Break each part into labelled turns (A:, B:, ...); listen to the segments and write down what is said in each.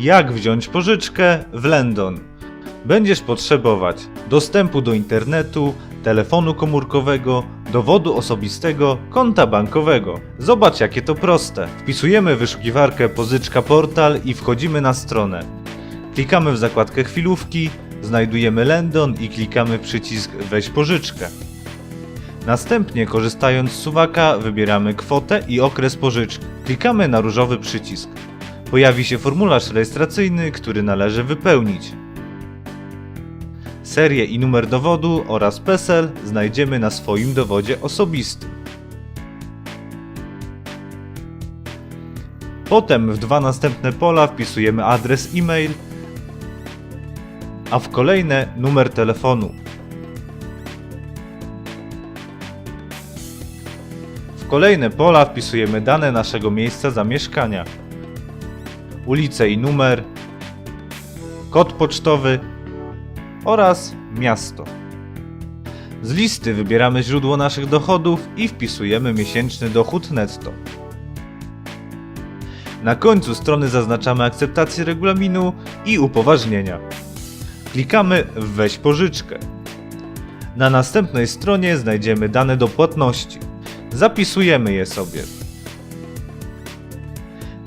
A: Jak wziąć pożyczkę w Lendon? Będziesz potrzebować dostępu do internetu, telefonu komórkowego, dowodu osobistego, konta bankowego. Zobacz jakie to proste. Wpisujemy wyszukiwarkę pożyczka portal i wchodzimy na stronę. Klikamy w zakładkę chwilówki, znajdujemy Lendon i klikamy przycisk weź pożyczkę. Następnie korzystając z suwaka wybieramy kwotę i okres pożyczki. Klikamy na różowy przycisk. Pojawi się formularz rejestracyjny, który należy wypełnić. Serię i numer dowodu oraz PESEL znajdziemy na swoim dowodzie osobistym. Potem w dwa następne pola wpisujemy adres e-mail, a w kolejne numer telefonu. W kolejne pola wpisujemy dane naszego miejsca zamieszkania, ulicę i numer, kod pocztowy oraz miasto. Z listy wybieramy źródło naszych dochodów i wpisujemy miesięczny dochód netto. Na końcu strony zaznaczamy akceptację regulaminu i upoważnienia. Klikamy weź pożyczkę. Na następnej stronie znajdziemy dane do płatności. Zapisujemy je sobie.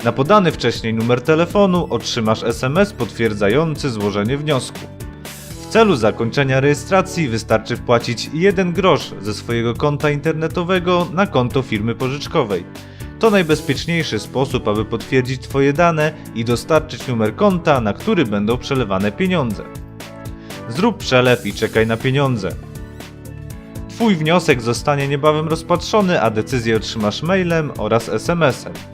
A: Na podany wcześniej numer telefonu otrzymasz SMS potwierdzający złożenie wniosku. W celu zakończenia rejestracji wystarczy wpłacić 1 grosz ze swojego konta internetowego na konto firmy pożyczkowej. To najbezpieczniejszy sposób, aby potwierdzić Twoje dane i dostarczyć numer konta, na który będą przelewane pieniądze. Zrób przelew i czekaj na pieniądze. Twój wniosek zostanie niebawem rozpatrzony, a decyzję otrzymasz mailem oraz SMS-em.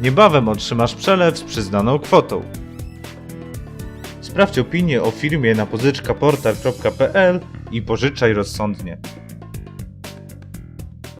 A: Niebawem otrzymasz przelew z przyznaną kwotą. Sprawdź opinię o firmie na pożyczkaportal.pl i pożyczaj rozsądnie.